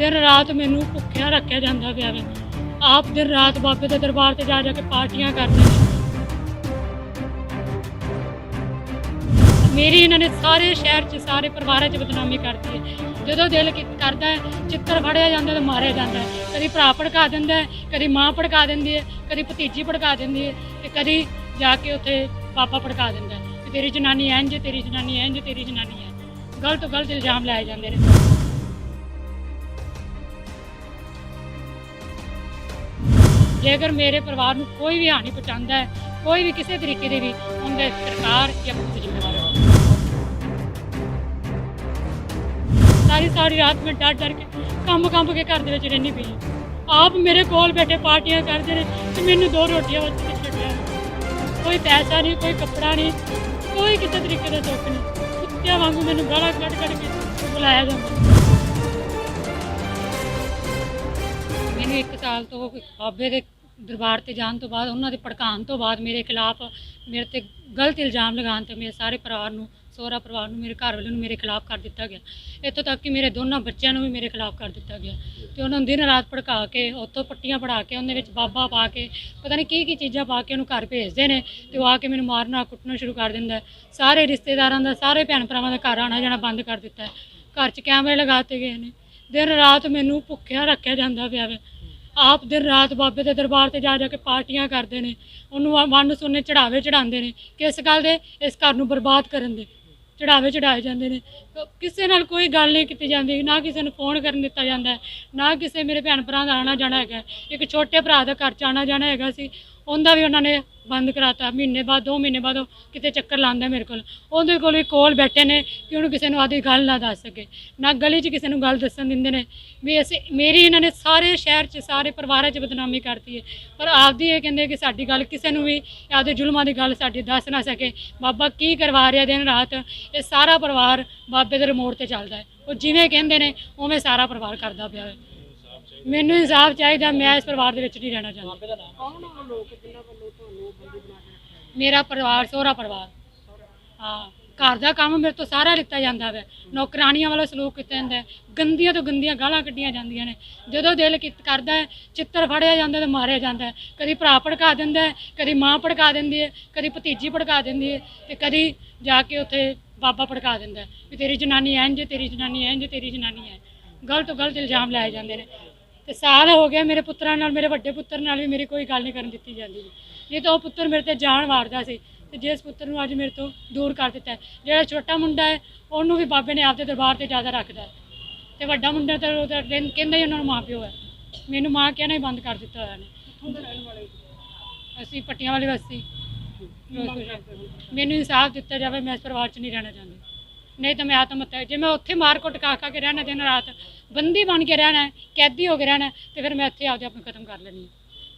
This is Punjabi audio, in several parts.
ਦਿਨ ਰਾਤ ਮੈਨੂੰ ਭੁੱਖਿਆ ਰੱਖਿਆ ਜਾਂਦਾ ਪਿਆ ਵੇ। ਆਪ ਦਿਨ ਰਾਤ ਬਾਬੇ ਦੇ ਦਰਬਾਰ ਤੇ ਜਾ ਜਾ ਕੇ ਪਾਰਟੀਆਂ ਕਰਦੇ ਮੇਰੀ ਇਹਨਾਂ ਨੇ ਸਾਰੇ ਸ਼ਹਿਰ 'ਚ, ਸਾਰੇ ਪਰਿਵਾਰਾਂ 'ਚ ਬਦਨਾਮੀ ਕਰਤੀ ਹੈ। ਜਦੋਂ ਦਿਲ ਕੀ- ਕਰਦਾ ਹੈ, ਚਿੱਤਰ ਫੜਿਆ ਜਾਂਦਾ ਤੇ ਮਾਰਿਆ ਜਾਂਦਾ ਹੈ। ਕਦੀ ਭਰਾ ਭੜਕਾ ਦਿੰਦਾ ਹੈ, ਕਦੀ ਮਾਂ ਭੜਕਾ ਦਿੰਦੀ ਹੈ, ਕਦੀ ਭਤੀਜੀ ਭੜਕਾ ਦਿੰਦੀ ਹੈ ਤੇ ਕਦੀ ਜਾ ਕੇ ਉੱਥੇ ਪਾਪਾ ਭੜਕਾ ਦਿੰਦਾ ਹੈ ਕਿ ਤੇਰੀ ਜਨਾਨੀ ਇੰਜ ਤੇਰੀ ਜਨਾਨੀ ਇੰਜ ਤੇਰੀ ਜਨਾਨੀ ਹੈ। ਗਲਤ ਗਲਤ ਇਲਜ਼ਾਮ ਲਾਏ ਜਾਂਦੇ ਨੇ। ਜੇਕਰ ਮੇਰੇ ਪਰਿਵਾਰ ਨੂੰ ਕੋਈ ਵੀ ਹਾਨੀ ਪਹੁੰਚਾਉਂਦਾ ਹੈ, ਕੋਈ ਵੀ ਕਿਸੇ ਤਰੀਕੇ ਦੀ ਵੀ ਉਹਦੇ ਸਰਕਾਰ ਜਾਂ ਪੁਲਿਸ ਜ਼ਿੰਮੇਵਾਰ ਹੈ। ਸਾਰੀ ਸਾਰੀ ਰਾਤ ਮੈਂ ਡਰ ਡਰ ਕੇ ਕੰਮ ਕੰਮ ਕੇ ਘਰ ਦੇ ਵਿੱਚ ਰਹਿੰਦੀ ਪਈ ਆਪ ਮੇਰੇ ਕੋਲ ਬੈਠੇ ਪਾਰਟੀਆਂ ਕਰਦੇ ਨੇ ਤੇ ਮੈਨੂੰ ਦੋ ਰੋਟੀਆਂ ਵਾਸਤੇ ਛੱਡਿਆ ਕੋਈ ਪੈਸਾ ਨਹੀਂ ਕੋਈ ਕੱਪੜਾ ਨਹੀਂ ਕੋਈ ਕਿਸੇ ਤਰੀਕੇ ਦਾ ਸੁੱਖ ਨਹੀਂ ਕੁੱਤਿਆਂ ਵਾਂਗੂ ਮੈਨੂੰ ਗਾਲਾਂ ਕੱਢ ਕੱਢ ਕੇ ਬੁਲਾਇਆ ਜਾਂਦਾ। ਮੈਨੂੰ ਇੱਕ ਸਾਲ ਤੋਂ ਬਾਬੇ ਦੇ ਦਰਬਾਰ ਤੇ ਜਾਣ ਤੋਂ ਬਾਅਦ, ਉਹਨਾਂ ਦੇ ਭੜਕਾਉਣ ਤੋਂ ਬਾਅਦ ਮੇਰੇ ਖਿਲਾਫ ਮੇਰੇ ਤੇ ਗਲਤ ਇਲਜ਼ਾਮ ਲਗਾਉਣ ਤੇ ਮੇਰੇ ਸਾਰੇ ਪਰਿਵਾਰ ਨੂੰ, ਸਹੁਰਾ ਪਰਿਵਾਰ ਨੂੰ, ਮੇਰੇ ਘਰ ਵਾਲੇ ਨੂੰ ਮੇਰੇ ਖਿਲਾਫ ਕਰ ਦਿੱਤਾ ਗਿਆ। ਇੱਥੋਂ ਤੱਕ ਕਿ ਮੇਰੇ ਦੋਨਾਂ ਬੱਚਿਆਂ ਨੂੰ ਵੀ ਮੇਰੇ ਖਿਲਾਫ ਕਰ ਦਿੱਤਾ ਗਿਆ। ਤੇ ਉਹਨਾਂ ਨੂੰ ਦਿਨ ਰਾਤ ਭੜਕਾ ਕੇ, ਉੱਥੋਂ ਪੱਟੀਆਂ ਪੜਾ ਕੇ, ਉਹਦੇ ਵਿੱਚ ਬਾਬਾ ਪਾ ਕੇ, ਪਤਾ ਨਹੀਂ ਕੀ ਕੀ ਚੀਜ਼ਾਂ ਪਾ ਕੇ ਉਹਨੂੰ ਘਰ ਭੇਜਦੇ ਨੇ ਤੇ ਉਹ ਆ ਕੇ ਮੈਨੂੰ ਮਾਰਨਾ, ਕੁੱਟਣਾ ਸ਼ੁਰੂ ਕਰ ਦਿੰਦਾ ਸਾਰੇ ਰਿਸ਼ਤੇਦਾਰਾਂ ਦਾ, ਸਾਰੇ ਭੈਣ ਭਰਾਵਾਂ ਦਾ ਘਰ ਆਣਾ ਜਾਣਾ ਬੰਦ ਕਰ ਦਿੱਤਾ ਘਰ 'ਚ ਕੈਮਰੇ ਲਗਾਤੇ ਗਏ ਨੇ। ਦਿਨ ਰਾਤ ਮੈਨੂੰ ਭੁੱਖਿਆ ਰੱਖਿਆ ਜਾਂਦਾ ਪਿਆ ਵੇ। ਆਪ ਦਿਨ ਰਾਤ ਬਾਬੇ ਦੇ ਦਰਬਾਰ ਤੇ ਜਾ ਜਾ ਕੇ ਪਾਰਟੀਆਂ ਕਰਦੇ ਨੇ। ਉਹਨੂੰ ਵ- ਸੁਣਨੇ ਚੜਾਵੇ ਚੜਾਉਂਦੇ ਨੇ। ਕਿਸ ਗੱਲ ਦੇ, ਇਸ ਘਰ ਨੂੰ ਬਰਬਾਦ ਕਰਨ ਦੇ। ਚੜਾਵੇ ਚੜਾਏ ਜਾਂਦੇ ਨੇ। ਕਿਸੇ ਨਾਲ ਕੋਈ ਗੱਲ ਨਹੀਂ ਕੀਤੀ ਜਾਂਦੀ। ਨਾ ਕਿਸੇ ਨੂੰ ਫੋਨ ਕਰਨ ਦਿੱਤਾ ਜਾਂਦਾ। ਨਾ ਕਿਸੇ ਮੇਰੇ ਭੈਣ ਭਰਾ ਦਾ ਆਣਾ ਜਾਣਾ ਹੈਗਾ। ਇੱਕ ਛੋਟੇ ਭਰਾ ਦਾ ਘਰ ਚ ਆਣਾ ਜਾਣਾ ਹੈਗਾ ਸੀ। ਉਹਦਾ ਵੀ ਉਹਨਾਂ ਨੇ ਬੰਦ ਕਰਾਤਾ, ਮਹੀਨੇ ਬਾਅਦ 2 ਮਹੀਨੇ ਬਾਅਦ ਉਹ ਕਿਤੇ ਚੱਕਰ ਲਾਉਂਦਾ ਮੇਰੇ ਕੋਲ। ਉਹਦੇ ਕੋਲ ਵੀ ਕੋਲ ਬੈਠੇ ਨੇ ਕਿ ਉਹਨੂੰ ਕਿਸੇ ਨੂੰ ਆਦੀ ਗੱਲ ਨਾ ਦੱਸ ਸਕੇ, ਨਾ ਗਲੀ 'ਚ ਕਿਸੇ ਨੂੰ ਗੱਲ ਦੱਸਣ ਦਿੰਦੇ ਨੇ। ਵੀ ਅਸੀਂ, ਮੇਰੀ ਇਹਨਾਂ ਨੇ ਸਾਰੇ ਸ਼ਹਿਰ 'ਚ, ਸਾਰੇ ਪਰਿਵਾਰਾਂ 'ਚ ਬਦਨਾਮੀ ਕਰਤੀ ਹੈ। ਪਰ ਆਪਦੀ ਇਹ ਕਹਿੰਦੇ ਕਿ ਸਾਡੀ ਗੱਲ ਕਿਸੇ ਨੂੰ ਵੀ, ਆਪਦੇ ਜ਼ੁਲਮਾਂ ਦੀ ਗੱਲ ਸਾਡੀ ਦੱਸ ਨਾ ਸਕੇ। ਬਾਬਾ ਕੀ ਕਰਵਾ ਰਿਹਾ ਦਿਨ ਰਾਤ? ਇਹ ਸਾਰਾ ਪਰਿਵਾਰ ਬਾਬੇ ਦੇ ਰਿਮੋਟ ਤੇ ਚੱਲਦਾ ਹੈ। ਉਹ ਜਿਵੇਂ ਕਹਿੰਦੇ ਨੇ, ਉਵੇਂ ਸਾਰਾ ਪਰਿਵਾਰ ਕਰਦਾ ਪਿਆ ਹੈ। ਮੈਨੂੰ ਇਨਸਾਫ ਚਾਹੀਦਾ ਮੈਂ ਇਸ ਪਰਿਵਾਰ ਦੇ ਵਿੱਚ ਨਹੀਂ ਰਹਿਣਾ ਚਾਹੁੰਦਾ। ਮੇਰਾ ਪਰਿਵਾਰ ਸਹੁਰਾ ਪਰਿਵਾਰ। ਹਾਂ ਘਰ ਦਾ ਕੰਮ ਮੇਰੇ ਤੋਂ ਸਾਰਾ ਲਿੱਤਾ ਜਾਂਦਾ ਵੈ। ਨੌਕਰਾਨੀਆਂ ਵਾਲਾ ਸਲੂਕ ਕੀਤਾ ਜਾਂਦਾ ਹੈ। ਗੰਦੀਆਂ ਤੋਂ ਗੰਦੀਆਂ ਗਾਲਾਂ ਕੱਢੀਆਂ ਜਾਂਦੀਆਂ ਨੇ। ਜਦੋਂ ਦਿਲ ਕੀਤ ਕਰਦਾ ਹੈ ਚਿੱਤਰ ਫੜਿਆ ਜਾਂਦਾ ਤੇ ਮਾਰਿਆ ਜਾਂਦਾ ਹੈ। ਕਦੀ ਭਰਾ ਭੜਕਾ ਦਿੰਦਾ ਹੈ ਕਦੀ ਮਾਂ ਭੜਕਾ ਦਿੰਦੀ ਹੈ ਕਦੀ ਭਤੀਜੀ ਭੜਕਾ ਦਿੰਦੀ ਹੈ ਤੇ ਕਦੀ ਜਾ ਕੇ ਉੱਥੇ ਬਾਬਾ ਭੜਕਾ ਦਿੰਦਾ ਹੈ ਵੀ ਤੇਰੀ ਜਨਾਨੀ ਇੰਜ ਤੇਰੀ ਜਨਾਨੀ ਇੰਜ ਤੇਰੀ ਜਨਾਨੀ ਹੈ ਗਲਤ ਤੋਂ ਗਲਤ ਇਲਜ਼ਾਮ ਲਾਏ ਜਾਂਦੇ ਨੇ। ਤੇ ਸਾਲ ਹੋ ਗਿਆ ਮੇਰੇ ਪੁੱਤਰਾਂ ਨਾਲ ਮੇਰੇ ਵੱਡੇ ਪੁੱਤਰ ਨਾਲ ਵੀ ਮੇਰੀ ਕੋਈ ਗੱਲ ਨਹੀਂ ਕਰਨ ਦਿੱਤੀ ਜਾਂਦੀ ਜੀ। ਨਹੀਂ ਤਾਂ ਉਹ ਪੁੱਤਰ ਮੇਰੇ ਤੇ ਜਾਨ ਵਾਰਦਾ ਸੀ ਤੇ ਜਿਸ ਪੁੱਤਰ ਨੂੰ ਅੱਜ ਮੇਰੇ ਤੋਂ ਦੂਰ ਕਰ ਦਿੱਤਾ ਜਿਹੜਾ ਛੋਟਾ ਮੁੰਡਾ ਹੈ ਉਹਨੂੰ ਵੀ ਬਾਬੇ ਨੇ ਆਪਦੇ ਦਰਬਾਰ ਤੇ ਜ਼ਿਆਦਾ ਰੱਖਦਾ ਤੇ ਵੱਡਾ ਮੁੰਡਾ ਤਾਂ ਉਹ ਤਾਂ ਕਹਿੰ- ਕਹਿੰਦਾ ਹੀ ਉਹਨਾਂ ਨੂੰ ਮਾਂ ਪਿਓ ਹੈ। ਮੈਨੂੰ ਮਾਂ ਕਹਿਣਾ ਹੀ ਬੰਦ ਕਰ ਦਿੱਤਾ ਹੋਇਆ ਨੇ। ਅਸੀਂ ਪੱਟੀਆਂ ਵਾਲੀ ਬਸਤੀ ਮੈਨੂੰ ਇਨਸਾਫ ਦਿੱਤਾ ਜਾਵੇ ਮੈਂ ਇਸ ਪਰਿਵਾਰ 'ਚ ਨਹੀਂ ਰਹਿਣਾ ਚਾਹੁੰਦੀ। ਨਹੀਂ ਤਾਂ ਮੈਂ ਆਤਮ ਹੱਤਿਆ ਜੇ ਮੈਂ ਉੱਥੇ ਮਾਰ ਕੁੱਟ ਖਾ ਖਾ ਕੇ ਰਹਿਣਾ ਦਿਨ ਰਾਤ ਬੰਦੀ ਬਣ ਕੇ ਰਹਿਣਾ ਕੈਦੀ ਹੋ ਕੇ ਰਹਿਣਾ ਹੈ, ਤੇ ਫਿਰ ਮੈਂ ਇੱਥੇ ਆਪਦੇ ਆਪ ਨੂੰ ਖਤਮ ਕਰ ਲੈਣੀ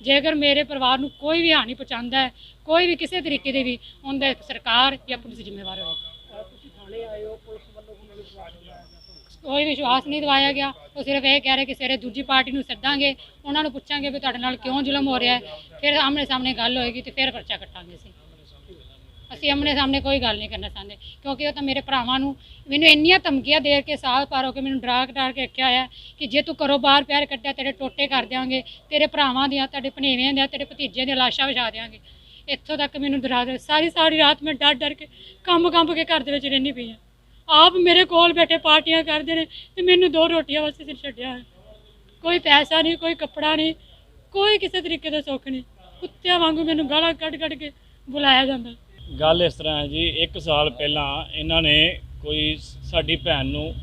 ਜੇਕਰ ਮੇਰੇ ਪਰਿਵਾਰ ਨੂੰ ਕੋਈ ਵੀ ਹਾਨੀ ਪਹੁੰਚਾਉਂਦਾ ਹੈ ਕੋਈ ਵੀ ਕਿਸੇ ਤਰੀਕੇ ਦੀ ਵੀ ਉਹਦਾ ਸਰਕਾਰ ਜਾਂ ਪੁਲਿਸ ਜ਼ਿੰਮੇਵਾਰ ਹੋਵੇ। ਤੁਸੀਂ ਥਾਣੇ ਆਏ ਹੋ ਪੁਲਿਸ ਵੱਲੋਂ ਉਹਨਾਂ ਵਿਸ਼ਵਾਸ ਦਿਵਾਇਆ ਕੋਈ ਵਿਸ਼ਵਾਸ ਨਹੀਂ ਦਿਵਾਇਆ ਗਿਆ ਉਹ ਸਿਰਫ ਇਹ ਕਹਿ ਰਹੇ ਕਿ ਸਵੇਰੇ ਦੂਜੀ ਪਾਰਟੀ ਨੂੰ ਸੱਦਾਂਗੇ ਉਹਨਾਂ ਨੂੰ ਪੁੱਛਾਂਗੇ ਵੀ ਤੁਹਾਡੇ ਨਾਲ ਕਿਉਂ ਜ਼ੁਲਮ ਹੋ ਰਿਹਾ ਹੈ। ਫਿਰ ਆਮਣੇ ਸਾਹਮਣੇ ਗੱਲ ਹੋਏਗੀ ਤੇ ਫਿਰ ਪਰਚਾ ਕੱਟਾਂਗੇ ਅਸੀਂ। ਅਸੀਂ ਆਮਣੇ ਸਾਹਮਣੇ ਕੋਈ ਗੱਲ ਨਹੀਂ ਕਰਨਾ ਚਾਹੁੰਦੇ, ਕਿਉਂਕਿ ਉਹ ਤਾਂ ਮੇਰੇ ਭਰਾਵਾਂ ਨੂੰ ਮੈਨੂੰ ਇੰਨੀਆਂ ਧਮਕੀਆਂ ਦੇ ਕੇ ਸਾਲ ਪਾਰ ਹੋ ਕੇ ਮੈਨੂੰ ਡਰਾ ਡਰਾ ਕੇ ਰੱਖਿਆ ਹੋਇਆ ਕਿ ਜੇ ਤੂੰ ਕਰੋ ਬਾਹਰ ਪੈਰ ਕੱਢਿਆ, ਤੇਰੇ ਟੋਟੇ ਕਰ ਦਿਆਂਗੇ, ਤੇਰੇ ਭਰਾਵਾਂ ਦੀਆਂ, ਤੁਹਾਡੇ ਭਣੇਵਿਆਂ ਦੀਆਂ, ਤੇਰੇ ਭਤੀਜਿਆਂ ਦੀਆਂ ਲਾਸ਼ਾਂ ਵਿਛਾ ਦਿਆਂਗੇ। ਇੱਥੋਂ ਤੱਕ ਮੈਨੂੰ ਡਰਾ ਦੇ, ਸਾਰੀ ਸਾਰੀ ਰਾਤ ਮੈਂ ਡਰ ਡਰ ਕੇ ਕੰਮ ਕੰਮ ਕੇ ਘਰ ਦੇ ਵਿੱਚ ਰਹਿੰਦੀ ਪਈ ਹਾਂ। ਆਪ ਮੇਰੇ ਕੋਲ ਬੈਠੇ ਪਾਰਟੀਆਂ ਕਰਦੇ ਨੇ ਤੇ ਮੈਨੂੰ ਦੋ ਰੋਟੀਆਂ ਵਾਸਤੇ ਸਿਰ ਛੱਡਿਆ ਹੈ ਕੋਈ ਪੈਸਾ ਨਹੀਂ, ਕੋਈ ਕੱਪੜਾ ਨਹੀਂ, ਕੋਈ ਕਿਸੇ ਤਰੀਕੇ ਦਾ ਸੁੱਖ ਨਹੀਂ। ਕੁੱਤਿਆਂ ਵਾਂਗੂ ਮੈਨੂੰ ਗਾਲਾਂ ਕੱਢ ਕੱਢ ਕੇ ਬੁਲਾਇਆ ਜਾਂਦਾ। ਗੱਲ ਇਸ ਤਰ੍ਹਾਂ ਹੈ ਜੀ 1 ਸਾਲ ਪਹਿਲਾਂ ਇਹਨਾਂ ਨੇ ਕੋਈ ਸਾਡੀ ਭੈਣ ਨੂੰ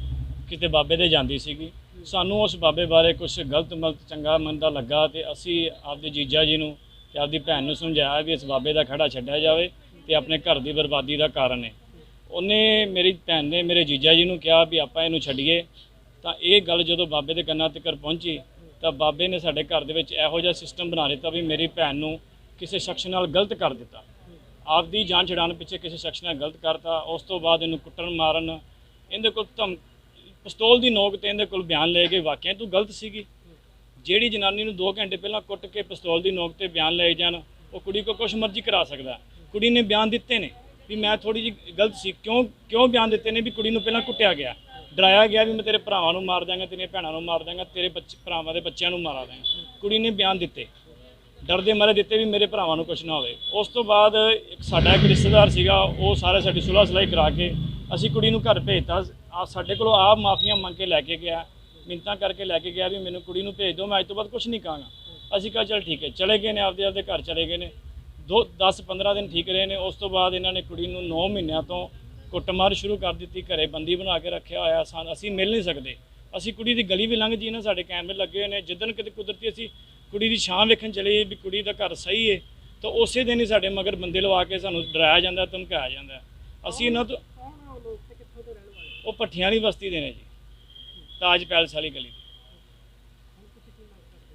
ਕਿਤੇ ਬਾਬੇ ਦੇ ਜਾਂਦੀ ਸੀਗੀ। ਸਾਨੂੰ ਉਸ ਬਾਬੇ ਬਾਰੇ ਕੁਝ ਗਲਤ ਮਲਤ ਚੰਗਾ ਮੰਦਾ ਲੱਗਾ ਤੇ ਅਸੀਂ ਆਪਦੇ ਜੀਜਾ ਜੀ ਨੂੰ ਤੇ ਆਪਦੀ ਭੈਣ ਨੂੰ ਸਮਝਾਇਆ ਵੀ ਇਸ ਬਾਬੇ ਦਾ ਖੜਾ ਛੱਡਿਆ ਜਾਵੇ ਤੇ ਆਪਣੇ ਘਰ ਦੀ ਬਰਬਾਦੀ ਦਾ ਕਾਰਨ ਹੈ। ਉਹਨੇ ਮੇਰੀ ਭੈਣ ਨੇ ਮੇਰੇ ਜੀਜਾ ਜੀ ਨੂੰ ਕਿਹਾ ਵੀ ਆਪਾਂ ਇਹਨੂੰ ਛੱਡੀਏ। ਤਾਂ ਇਹ ਗੱਲ ਜਦੋਂ ਬਾਬੇ ਦੇ ਕੰਨਾਂ ਤੱਕ ਪਹੁੰਚੀ, ਤਾਂ ਬਾਬੇ ਨੇ ਸਾਡੇ ਘਰ ਦੇ ਵਿੱਚ ਇਹੋ ਜਿਹਾ ਸਿਸਟਮ ਬਣਾ ਦਿੱਤਾ ਵੀ ਮੇਰੀ ਭੈਣ ਨੂੰ ਕਿਸੇ ਸ਼ਖਸ ਨਾਲ ਗਲਤ ਕਰ ਦਿੱਤਾ। ਆਪਦੀ ਜਾਨ ਛਡਾਉਣ ਪਿੱਛੇ ਕਿਸੇ ਸ਼ਖਸ ਨੇ ਗਲਤ ਕਰਤਾ, ਉਸ ਤੋਂ ਬਾਅਦ ਇਹਨੂੰ ਕੁੱਟਣ ਮਾਰਨ, ਇਹਦੇ ਕੋਲ ਧਮ, ਪਿਸਤੌਲ ਦੀ ਨੋਕ ਤੇ ਇਹਦੇ ਕੋਲ ਬਿਆਨ ਲੈ ਕੇ ਵਾਕਿਆ ਤੂੰ ਗਲਤ ਸੀਗੀ। ਜਿਹੜੀ ਜਨਾਨੀ ਨੂੰ 2 ਘੰਟੇ ਪਹਿਲਾਂ ਕੁੱਟ ਕੇ ਪਿਸਤੌਲ ਦੀ ਨੋਕ ਤੇ ਬਿਆਨ ਲੈ ਜਾਣ, ਉਹ ਕੁੜੀ ਕੋ ਕੁਛ ਮਰਜ਼ੀ ਕਰਾ ਸਕਦਾ ਕੁੜੀ ਨੇ ਬਿਆਨ ਦਿੱਤੇ ਨੇ ਵੀ ਮੈਂ ਥੋੜੀ ਜਿਹੀ ਗਲਤ ਸੀ। ਕਿਉਂ ਕਿਉਂ ਬਿਆਨ ਦਿੱਤੇ ਨੇ ਵੀ ਕੁੜੀ ਨੂੰ ਪਹਿਲਾਂ ਕੁੱਟਿਆ ਗਿਆ? ਡਰਾਇਆ ਗਿਆ ਵੀ ਮੈਂ ਤੇਰੇ ਭਰਾਵਾਂ ਨੂੰ ਮਾਰ ਦਾਂਗਾ ਤੇਰੀਆਂ ਭੈਣਾਂ ਨੂੰ ਮਾਰ ਦਾਂਗਾ ਤੇਰੇ ਬੱਚੇ, ਭਰਾਵਾਂ ਦੇ ਬੱਚਿਆਂ ਨੂੰ ਮਾਰਾ ਦਾਂਗਾ ਕੁੜੀ ਨੇ ਬਿਆਨ ਦਿੱਤੇ। ਡਰਦੇ ਮਾਰੇ ਦਿੱਤੇ ਵੀ ਮੇਰੇ ਭਰਾਵਾਂ ਨੂੰ ਕੁਝ ਨਾ ਹੋਵੇ। ਉਸ ਤੋਂ ਬਾਅਦ ਇੱਕ ਸਾਡਾ ਇੱਕ ਰਿਸ਼ਤੇਦਾਰ ਸੀਗਾ, ਉਹ ਸਾਰੇ ਸਾਡੀ ਸੁਲਾਹ ਸਲਾਈ ਕਰਾ ਕੇ ਅਸੀਂ ਕੁੜੀ ਨੂੰ ਘਰ ਭੇਜਤਾ। ਆ ਸਾਡੇ ਕੋਲੋਂ ਆਪ ਮਾਫੀਆਂ ਮੰਗ ਕੇ ਲੈ ਕੇ ਗਿਆ ਮਿੰਤਾਂ ਕਰਕੇ ਲੈ ਕੇ ਗਿਆ ਵੀ ਮੈਨੂੰ ਕੁੜੀ ਨੂੰ ਭੇਜ ਦਿਓ, ਮੈਂ ਅੱਜ ਤੋਂ ਬਾਅਦ ਕੁਝ ਨਹੀਂ ਕਹਾਂਗਾ। ਅਸੀਂ ਕਿਹਾ, ਚਲ ਠੀਕ ਹੈ, ਚਲੇ ਗਏ ਨੇ, ਆਪਦੇ ਆਪਦੇ ਘਰ ਚਲੇ ਗਏ ਨੇ। ਦੋ 10 15 ਦਿਨ ਠੀਕ ਰਹੇ ਨੇ। ਉਸ ਤੋਂ ਬਾਅਦ ਇਹਨਾਂ ਨੇ ਕੁੜੀ ਨੂੰ 9 ਮਹੀਨਿਆਂ ਤੋਂ ਕੁੱਟਮਾਰ ਸ਼ੁਰੂ ਕਰ ਦਿੱਤੀ, ਘਰੇ ਬੰਦੀ ਬਣਾ ਕੇ ਰੱਖਿਆ ਹੋਇਆ ਸਾਨ। ਅਸੀਂ ਮਿਲ ਨਹੀਂ ਸਕਦੇ। ਅਸੀਂ ਕੁੜੀ ਦੀ ਗਲੀ ਵੀ ਲੰਘ ਜੀ ਨਾ, ਸਾਡੇ ਕੈਮਰੇ ਲੱਗੇ ਹੋਏ ਨੇ। ਜਿੱਦਣ ਕਿਤੇ ਕੁਦਰਤੀ ਅਸੀਂ ਕੁੜੀ ਦੀ ਛਾਂ ਵੇਖਣ ਚਲੇ ਵੀ ਕੁੜੀ ਦਾ ਘਰ ਸਹੀ ਹੈ ਤਾਂ ਉਸੇ ਦਿਨ ਹੀ ਸਾਡੇ ਮਗਰ ਬੰਦੇ ਲਵਾ ਕੇ ਸਾਨੂੰ ਡਰਾਇਆ ਜਾਂਦਾ, ਧਮਕਾਇਆ ਜਾਂਦਾ। ਅਸੀਂ ਇਹਨਾਂ ਤੋਂ ਉਹ ਲੋਕ ਤੇ ਭੱਠੀਆਂ ਵਾਲੀ ਬਸਤੀ ਦੇ ਨੇ ਜੀ, ਤਾਜ ਪੈਲਸ ਵਾਲੀ ਗਲੀ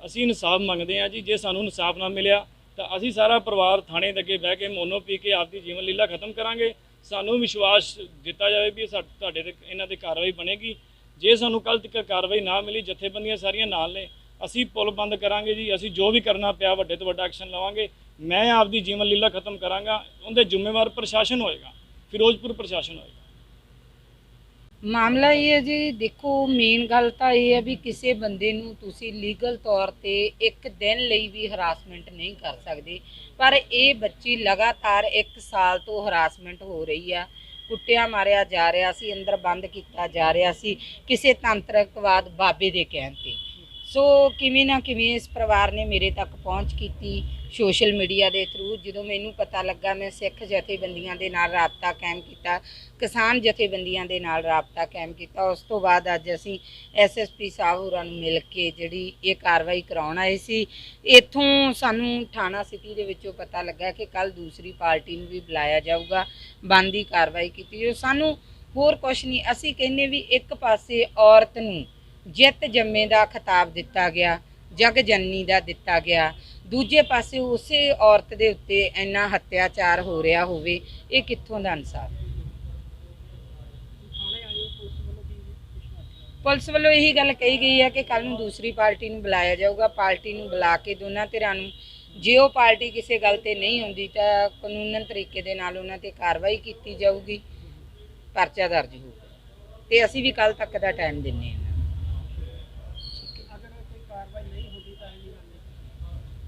ਅਸੀਂ ਇਨਸਾਫ ਮੰਗਦੇ ਹਾਂ ਜੀ, ਜੇ ਸਾਨੂੰ ਇਨਸਾਫ ਨਾ ਮਿਲਿਆ, ਤਾਂ ਅਸੀਂ ਸਾਰਾ ਪਰਿਵਾਰ ਥਾਣੇ ਦੇ ਅੱਗੇ ਬਹਿ ਕੇ ਮੋਨੋ ਪੀ ਕੇ ਆਪਦੀ ਜੀਵਨ ਲੀਲਾ ਖਤਮ ਕਰਾਂਗੇ। ਸਾਨੂੰ ਵਿਸ਼ਵਾਸ ਦਿੱਤਾ ਜਾਵੇ ਵੀ ਸਾ- ਤੁਹਾਡੇ ਤੇ ਇਹਨਾਂ ਤੇ ਕਾਰਵਾਈ ਬਣੇਗੀ। ਜੇ ਸਾਨੂੰ ਕੱਲ ਤੱਕ ਕਾਰਵਾਈ ਨਾ ਮਿਲੀ, ਜਥੇਬੰਦੀਆਂ ਸਾਰੀਆਂ ਨਾਲ ਨੇ। ਅਸੀਂ ਪੁਲ ਬੰਦ ਕਰਾਂਗੇ ਜੀ, ਅਸੀਂ ਜੋ ਵੀ ਕਰਨਾ ਪਿਆ ਵੱਡੇ ਤੋਂ ਵੱਡਾ ਐਕਸ਼ਨ ਲਵਾਂਗੇ। ਮੈਂ ਆਪਦੀ ਜੀਵਨ ਲੀਲਾ ਖਤਮ ਕਰਾਂਗਾ, ਉਹਦੇ ਜ਼ਿੰਮੇਵਾਰ ਪ੍ਰਸ਼ਾਸਨ ਹੋਏਗਾ, ਫਿਰੋਜ਼ਪੁਰ ਪ੍ਰਸ਼ਾਸਨ ਹੋਏਗਾ। ਮਾਮਲਾ ਇਹ ਹੈ ਜੀ, ਦੇਖੋ ਮੇਨ ਗੱਲ ਤਾਂ ਇਹ ਹੈ ਵੀ ਕਿਸੇ ਬੰਦੇ ਨੂੰ ਤੁਸੀਂ ਲੀਗਲ ਤੌਰ ਤੇ ਇੱਕ ਦਿਨ ਲਈ ਵੀ ਹਰਾਸਮੈਂਟ ਨਹੀਂ ਕਰ ਸਕਦੇ। ਪਰ ਇਹ ਬੱਚੀ ਲਗਾਤਾਰ 1 ਸਾਲ ਤੋਂ ਹਰਾਸਮੈਂਟ ਹੋ ਰਹੀ ਆ। ਕੁੱਟਿਆ ਮਾਰਿਆ ਜਾ ਰਿਹਾ ਸੀ, ਅੰਦਰ ਬੰਦ ਕੀਤਾ ਜਾ ਰਿਹਾ ਸੀ, ਕਿਸੇ ਤੰਤਰਕਵਾਦ ਬਾਬੇ ਦੇ ਕਹਿਣ ਤੇ। ਸੋ ਕਿਵੇਂ ਨਾ ਕਿਵੇਂ ਇਸ ਪਰਿਵਾਰ ਨੇ ਮੇਰੇ ਤੱਕ ਪਹੁੰਚ ਕੀਤੀ ਸੋਸ਼ਲ ਮੀਡੀਆ ਦੇ ਥਰੂ ਜਦੋਂ ਮੈਨੂੰ ਪਤਾ ਲੱਗਾ, ਮੈਂ ਸਿੱਖ ਜਥੇਬੰਦੀਆਂ ਦੇ ਨਾਲ ਰਾਬਤਾ ਕਾਇਮ ਕੀਤਾ, ਕਿਸਾਨ ਜਥੇਬੰਦੀਆਂ ਦੇ ਨਾਲ ਰਾਬਤਾ ਕਾਇਮ ਕੀਤਾ। ਉਸ ਤੋਂ ਬਾਅਦ ਅੱਜ ਅਸੀਂ ਐਸਐਸਪੀ ਸਾਹਿਬ ਹੋਰਾਂ ਨੂੰ ਮਿਲ ਕੇ ਜਿਹੜੀ ਇਹ ਕਾਰਵਾਈ ਕਰਾਉਣ ਆਏ ਸੀ। ਇੱਥੋਂ ਸਾਨੂੰ ਥਾਣਾ ਸਿਟੀ ਦੇ ਵਿੱਚੋਂ ਪਤਾ ਲੱਗਾ ਕਿ ਕੱਲ ਦੂਸਰੀ ਪਾਰਟੀ ਨੂੰ ਵੀ ਬੁਲਾਇਆ ਜਾਊਗਾ ਬੰਦੀ ਕਾਰਵਾਈ ਕੀਤੀ ਜੋ ਸਾਨੂੰ ਹੋਰ ਕੁਝ ਨਹੀਂ, ਅਸੀਂ ਕਹਿੰਨੇ ਵੀ ਇੱਕ ਪਾਸੇ ਔਰਤ ਨੂੰ ਜਿੱਤ ਜੰਮੇ ਦਾ ਖਿਤਾਬ ਦਿੱਤਾ ਗਿਆ, ਜਗ ਜਨਨੀ ਦਾ ਦਿੱਤਾ ਗਿਆ। ਦੂਜੇ ਪਾਸੇ ਉਸੇ ਔਰਤ ਦੇ ਉੱਤੇ ਇੰਨਾ ਹੱਤਿਆਚਾਰ ਹੋ ਰਿਹਾ ਹੋਵੇ, ਇਹ ਕਿੱਥੋਂ ਦਾ ਇਨਸਾਫ ਪੁਲਿਸ ਵੱਲੋਂ ਪੁਲਿਸ ਵੱਲੋਂ ਇਹੀ ਗੱਲ ਕਹੀ ਗਈ ਹੈ ਕਿ ਕੱਲ ਨੂੰ ਦੂਸਰੀ ਪਾਰਟੀ ਨੂੰ ਬੁਲਾਇਆ ਜਾਊਗਾ। ਪਾਰਟੀ ਨੂੰ ਬੁਲਾ ਕੇ ਦੋਨਾਂ ਧਿਰਾਂ ਨੂੰ, ਜੇ ਉਹ ਪਾਰਟੀ ਕਿਸੇ ਗੱਲ ਤੇ ਨਹੀਂ ਹੁੰਦੀ ਤਾਂ ਕਾਨੂੰਨਨ ਤਰੀਕੇ ਦੇ ਨਾਲ ਉਹਨਾਂ ਤੇ ਕਾਰਵਾਈ ਕੀਤੀ ਜਾਊਗੀ। ਪਰਚਾ ਦਰਜ ਹੋਊਗਾ। ਤੇ ਅਸੀਂ ਵੀ ਕੱਲ ਤੱਕ ਦਾ ਟਾਈਮ ਦਿੰਨੇ ਹਾਂ ਅਗਰ ਕੋਈ ਕਾਰਵਾਈ ਨਹੀਂ ਹੁੰਦੀ ਤਾਂ ਇਹ ਗੱਲ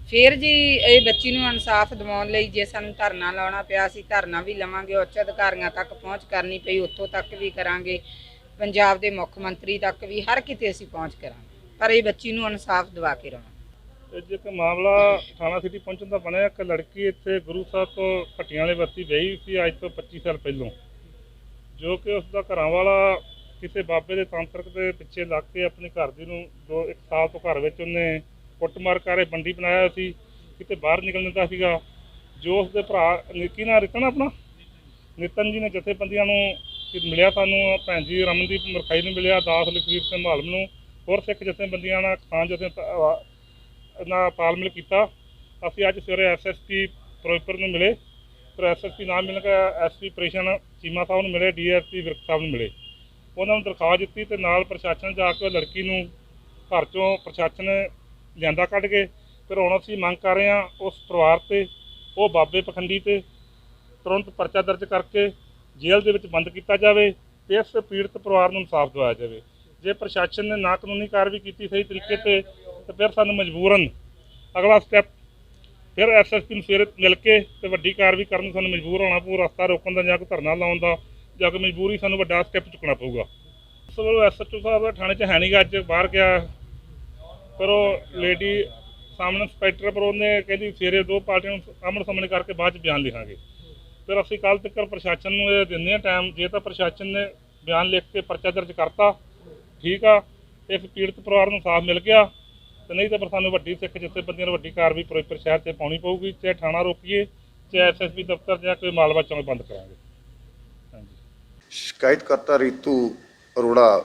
ਫਿਰ ਜੀ ਇਹ ਬੱਚੀ ਨੂੰ ਇਨਸਾਫ ਦਿਵਾਉਣ ਲਈ ਜੇ ਸਾਨੂੰ ਧਰਨਾ ਲਾਉਣਾ ਪਿਆ, ਅਸੀਂ ਧਰਨਾ ਵੀ ਲਵਾਂਗੇ, ਉੱਚ ਅਧਿਕਾਰੀਆਂ ਤੱਕ ਪਹੁੰਚ ਕਰਨੀ ਪਈ, ਉੱਥੋਂ ਤੱਕ ਵੀ ਕਰਾਂਗੇ, ਪੰਜਾਬ ਦੇ ਮੁੱਖ ਮੰਤਰੀ ਤੱਕ ਵੀ, ਹਰ ਕਿਤੇ ਅਸੀਂ ਪਹੁੰਚ ਕਰਾਂਗੇ। ਪਰ ਇਹ ਬੱਚੀ ਨੂੰ ਇਨਸਾਫ ਦਿਵਾ ਕੇ ਰਵਾਂਗੇ। ਅੱਜ ਇੱਕ ਮਾਮਲਾ ਥਾਣਾ ਸਿਟੀ ਪਹੁੰਚਣ ਦਾ ਬਣਿਆ, ਇੱਕ ਲੜਕੀ ਇੱਥੇ ਗੁਰੂ ਸਾਹਿਬ ਤੋਂ ਭੱਟੀਆਂ ਵਾਲੇ ਬਸਤੀ ਗਈ ਸੀ, ਅੱਜ ਤੋਂ 25 ਸਾਲ ਪਹਿਲਾਂ। ਜੋ ਕਿ ਉਸ ਦਾ ਘਰਾਂ ਵਾਲਾ ਕਿਸੇ ਬਾਬੇ ਦੇ ਤਾਂਤਰਿਕ ਦੇ ਪਿੱਛੇ ਲੱਗ ਕੇ ਆਪਣੇ ਘਰ ਦੀ ਨੂੰ ਦੋ, ਇੱਕ ਸਾਲ ਤੋਂ ਘਰ ਵਿੱਚ ਉਹਨੇ ਕੁੱਟਮਾਰ ਕਰੇ ਬੰਦੀ ਬਣਾਇਆ ਸੀ, ਕਿਤੇ ਬਾਹਰ ਨਿਕਲ ਜਾਂਦਾ ਸੀਗਾ। ਜੋ ਉਸ ਦੇ ਭਰਾ ਨਿੱਕੀ ਨਾਲ ਰਿਤਨ ਆਪਣਾ, ਨਿਤਨ ਜੀ ਨੇ ਜਥੇਬੰਦੀਆਂ ਨੂੰ ਮਿਲਿਆ ਸਾਨੂੰ, ਭੈਣ ਜੀ ਰਮਨਦੀਪ ਮਰਖਾਈ ਨੂੰ ਮਿਲਿਆ, ਦਾਸ ਲਖਵੀਰ ਸਿੰਘ ਮਾਲਮ ਨੂੰ, ਹੋਰ ਸਿੱਖ ਜਥੇਬੰਦੀਆਂ ਨਾਲ, ਖਾਨ ਜਥੇ ਨਾਲ ਤਾਲਮੇਲ ਕੀਤਾ। ਅਸੀਂ ਅੱਜ ਸਵੇਰੇ ਐਸਐਸਪੀ ਫਿਰੋਜ਼ਪੁਰ ਨੂੰ ਮਿਲੇ। ਫਿਰ ਐਸਐਸਪੀ ਨਾਲ ਮਿਲ ਕੇ ਐਸਪੀ ਆਪਰੇਸ਼ਨ ਚੀਮਾ ਸਾਹਿਬ ਨੂੰ ਮਿਲੇ ਡੀਐਸਪੀ ਵਿਰਕ ਸਾਹਿਬ ਨੂੰ ਮਿਲੇ। ਉਹਨਾਂ ਨੂੰ ਦਰਖਾਸਤ ਦਿੱਤੀ ਤੇ ਨਾਲ ਪ੍ਰਸ਼ਾਸਨ ਜਾ ਕੇ ਲੜਕੀ ਨੂੰ ਘਰ ਚੋਂ ਪ੍ਰਸ਼ਾਸਨ ਲਿਆਂਦਾ ਕੱਢ ਕੇ, ਫਿਰ ਹੁਣ ਅਸੀਂ ਮੰਗ ਕਰ ਰਹੇ ਹਾਂ ਉਸ ਪਰਿਵਾਰ ਤੇ, ਉਹ ਬਾਬੇ ਪਖੰਡੀ ਤੇ ਤੁਰੰਤ ਪਰਚਾ ਦਰਜ ਕਰਕੇ ਜੇਲ੍ਹ ਦੇ ਵਿੱਚ ਬੰਦ ਕੀਤਾ ਜਾਵੇ ਤੇ ਇਸ ਪੀੜਤ ਪਰਿਵਾਰ ਨੂੰ ਇਨਸਾਫ ਦਿਵਾਇਆ ਜਾਵੇ। ਜੇ ਪ੍ਰਸ਼ਾਸਨ ਨੇ ਨਾ ਕਾਨੂੰਨੀ ਕਾਰਵਾਈ ਕੀਤੀ ਸਹੀ ਤਰੀਕੇ ਤੇ, ਤਾਂ ਫਿਰ ਸਾਨੂੰ ਮਜਬੂਰਨ ਅਗਲਾ ਸਟੈਪ ਫਿਰ ਐਸਐਸਪੀ ਨੂੰ ਸਵੇਰੇ ਮਿਲ ਕੇ ਤੇ ਵੱਡੀ ਕਾਰਵਾਈ ਕਰਨ ਨੂੰ ਸਾਨੂੰ ਮਜਬੂਰ ਹੋਣਾ ਪਊ, ਰਸਤਾ ਰੋਕਣ ਦਾ ਜਾਂ ਕੋਈ ਧਰਨਾ ਲਾਉਣ ਦਾ, ਜਾਂ ਕੋਈ ਮਜਬੂਰੀ ਸਾਨੂੰ ਵੱਡਾ ਸਟੈਪ ਚੁੱਕਣਾ ਪਊਗਾ। ਉਸ ਵੱਲੋਂ ਐਸਐਚਓ ਸਾਹਿਬ ਥਾਣੇ 'ਚ ਹੈ ਨਹੀਂਗਾ ਅੱਜ ਬਾਹਰ ਗਿਆ ਪਰ ਉਹ ਲੇਡੀ ਸਾਹਮਣੇ ਇੰਸਪੈਕਟਰ ਪਰ ਉਹਨੇ ਕਹਿੰਦੀ ਸਵੇਰੇ ਦੋ ਪਾਰਟੀਆਂ ਨੂੰ ਆਮਣ ਸਾਹਮਣੇ ਕਰਕੇ ਬਾਅਦ 'ਚ ਬਿਆਨ ਲਿਖਾਂਗੇ। ਫਿਰ ਅਸੀਂ ਕੱਲ ਤੱਕ ਪ੍ਰਸ਼ਾਸਨ ਨੂੰ ਇਹ ਦਿੰਦੇ ਹਾਂ ਟਾਈਮ ਜੇ ਤਾਂ ਪ੍ਰਸ਼ਾਸਨ ਨੇ ਬਿਆਨ ਲਿਖ ਕੇ ਪਰਚਾ ਦਰਜ ਕਰਤਾ, ਠੀਕ ਆ ਇਸ ਪੀੜਤ ਪਰਿਵਾਰ ਨੂੰ ਸਾਫ਼ ਮਿਲ ਗਿਆ, ਤੇ ਨਹੀਂ ਤਾਂ ਫਿਰ ਸਾਨੂੰ ਵੱਡੀ ਸਿੱਖ ਜਥੇਬੰਦੀਆਂ ਨੂੰ ਵੱਡੀ ਕਾਰਵਾਈ ਫਿਰੋਜ਼ਪੁਰ ਸ਼ਹਿਰ ਤੇ ਪਾਉਣੀ ਪਊਗੀ, ਚਾਹੇ ਥਾਣਾ ਰੋਕੀਏ, ਚਾਹੇ ਐਸਐਸਪੀ ਦਫ਼ਤਰ ਜਾਂ ਕੋਈ ਮਾਲਵਾ ਚੌਂਕ ਬੰਦ ਕਰਾਂਗੇ। ਹਾਂਜੀ। ਸ਼ਿਕਾਇਤ ਕਰਤਾ ਰੀਤੂ ਅਰੋੜਾ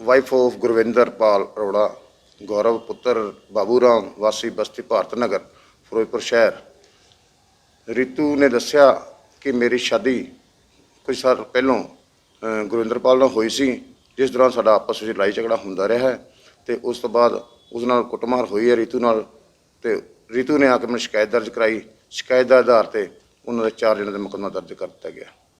ਵਾਈਫ ਆਫ ਗੁਰਵਿੰਦਰਪਾਲ ਅਰੋੜਾ ਗੌਰਵ ਪੁੱਤਰ ਬਾਬੂ ਰਾਮ ਵਾਸੀ ਬਸਤੀ ਭਾਰਤ ਨਗਰ ਫਿਰੋਜ਼ਪੁਰ ਸ਼ਹਿਰ ਰਿਤੂ ਨੇ ਦੱਸਿਆ ਕਿ ਮੇਰੀ ਸ਼ਾਦੀ ਕੁਝ ਸਾਲ ਪਹਿਲਾਂ ਗੁਰਵਿੰਦਰਪਾਲ ਨਾਲ ਹੋਈ ਸੀ ਜਿਸ ਦੌਰਾਨ ਸਾਡਾ ਆਪਸ ਵਿੱਚ ਲੜਾਈ ਝਗੜਾ ਹੁੰਦਾ ਰਿਹਾ ਹੈ ਤੇ ਉਸ ਤੋਂ ਬਾਅਦ ਉਸ ਨਾਲ ਕੁੱਟਮਾਰ ਹੋਈ ਹੈ ਰਿਤੂ ਨਾਲ ਤੇ ਰਿਤੂ ਨੇ ਆ ਕੇ ਮੈਨੂੰ ਸ਼ਿਕਾਇਤ ਦਰਜ ਕਰਾਈ ਸ਼ਿਕਾਇਤ ਦੇ ਆਧਾਰ ਤੇ ਉਹਨਾਂ ਦੇ ਚਾਰ ਜਣਾਂ ਦੇ ਮੁਕੱਦਮਾ ਦਰਜ ਕਰ ਦਿੱਤਾ ਗਿਆ